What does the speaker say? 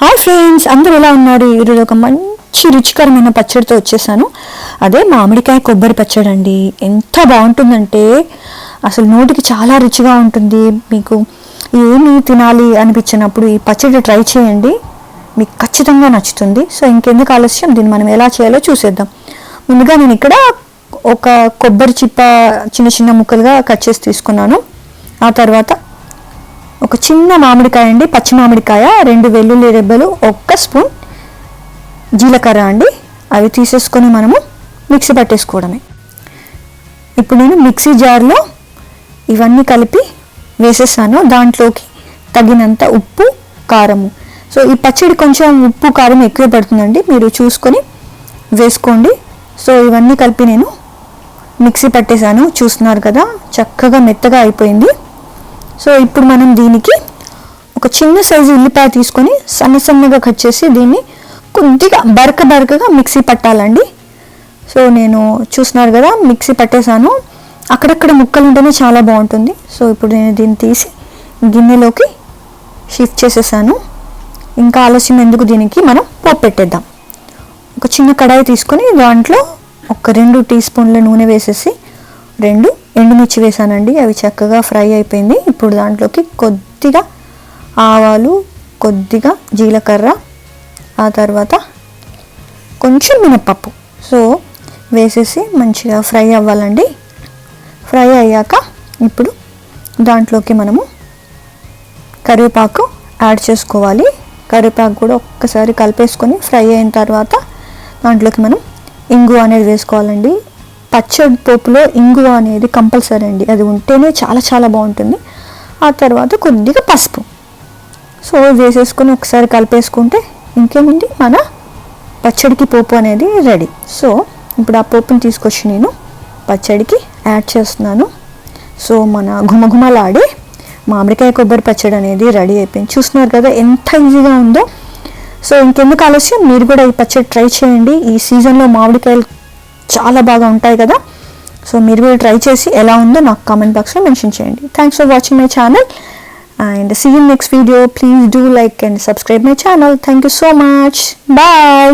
Hi friends అందరూ ఎలా ఉన్నారు? ఈరోజు ఒక మంచి రుచికరమైన పచ్చడితో వచ్చేసాను. అదే మామిడికాయ కొబ్బరి పచ్చడి అండి. ఎంత బాగుంటుందంటే అసలు నోటికి చాలా రుచిగా ఉంటుంది. మీకు ఏమి తినాలి అనిపించినప్పుడు ఈ పచ్చడి ట్రై చేయండి. మీకు ఖచ్చితంగా నచ్చుతుంది. సో ఇంకెందుకు ఆలస్యం? దీన్ని మనం ఎలా చేయాలో చూసేద్దాం. ముందుగా నేను ఇక్కడ ఒక కొబ్బరి చిప్ప చిన్న చిన్న ముక్కలుగా కట్ చేసి తీసుకున్నాను. ఆ తర్వాత ఒక చిన్న మామిడికాయ అండి పచ్చి మామిడికాయ రెండు వెల్లుల్లి రెబ్బలు ఒక్క స్పూన్ జీలకర్ర అండి. అవి తీసేసుకొని మనము మిక్సీ పట్టేసుకోవడమే. ఇప్పుడు నేను మిక్సీ జార్లో ఇవన్నీ కలిపి వేసేసాను. దాంట్లోకి తగినంత ఉప్పు కారము. సో ఈ పచ్చడి కొంచెం ఉప్పు కారం ఎక్కువ పడుతుందండి. మీరు చూసుకొని వేసుకోండి. సో ఇవన్నీ కలిపి నేను మిక్సీ పట్టేశాను చూస్తున్నారు కదా చక్కగా మెత్తగా అయిపోయింది. సో ఇప్పుడు మనం దీనికి ఒక చిన్న సైజు ఉల్లిపాయ తీసుకొని సన్న సన్నగా కట్ చేసి దీన్ని కొద్దిగా బరక బరకగా మిక్సీ పట్టాలండి. సో నేను చూస్తున్నారు కదా మిక్సీ పట్టేశాను. అక్కడక్కడ ముక్కలు ఉంటేనే చాలా బాగుంటుంది. సో ఇప్పుడు నేను దీన్ని తీసి గిన్నెలోకి షిఫ్ట్ చేసేసాను. ఇంకా ఆలస్యం ఎందుకు దీనికి మనం పోపు పెట్టేద్దాం. ఒక చిన్న కడాయి తీసుకొని దాంట్లో ఒక రెండు టీ స్పూన్ల నూనె వేసేసి రెండు ఎండుమిర్చి వేసానండి. అవి చక్కగా ఫ్రై అయిపోయింది. ఇప్పుడు దాంట్లోకి కొద్దిగా ఆవాలు కొద్దిగా జీలకర్ర ఆ తర్వాత కొంచెం మినప్పప్పు. సో వేసేసి మంచిగా ఫ్రై అవ్వాలండి. ఫ్రై అయ్యాక ఇప్పుడు దాంట్లోకి మనము కరివేపాకు యాడ్ చేసుకోవాలి. కరివేపాకు కూడా ఒక్కసారి కలిపేసుకొని ఫ్రై అయిన తర్వాత దాంట్లోకి మనం ఇంగు అనేది వేసుకోవాలండి. పచ్చడి పోపులో ఇంగువ అనేది కంపల్సరీ అండి. అది ఉంటేనే చాలా చాలా బాగుంటుంది. ఆ తర్వాత కొద్దిగా పసుపు. సో వేసేసుకొని ఒకసారి కలిపేసుకుంటే ఇంకేముంది? మన పచ్చడికి పోపు అనేది రెడీ. సో ఇప్పుడు ఆ పోపుని తీసుకొచ్చి నేను పచ్చడికి యాడ్ చేస్తున్నాను. సో మన ఘుమఘుమలాడే మామిడికాయ కొబ్బరి పచ్చడి అనేది రెడీ అయిపోయింది. చూస్తున్నారు కదా ఎంత ఈజీగా ఉందో. సో ఇంకెందుకు ఆలస్యం? మీరు కూడా ఈ పచ్చడి ట్రై చేయండి. ఈ సీజన్లో మామిడికాయలు చాలా బాగా ఉంటాయి కదా. సో మీరు కూడా ట్రై చేసి ఎలా ఉందో నాకు కామెంట్ బాక్స్లో మెన్షన్ చేయండి. Thanks for watching my channel and see in next video please do like and subscribe my channel thank you so much bye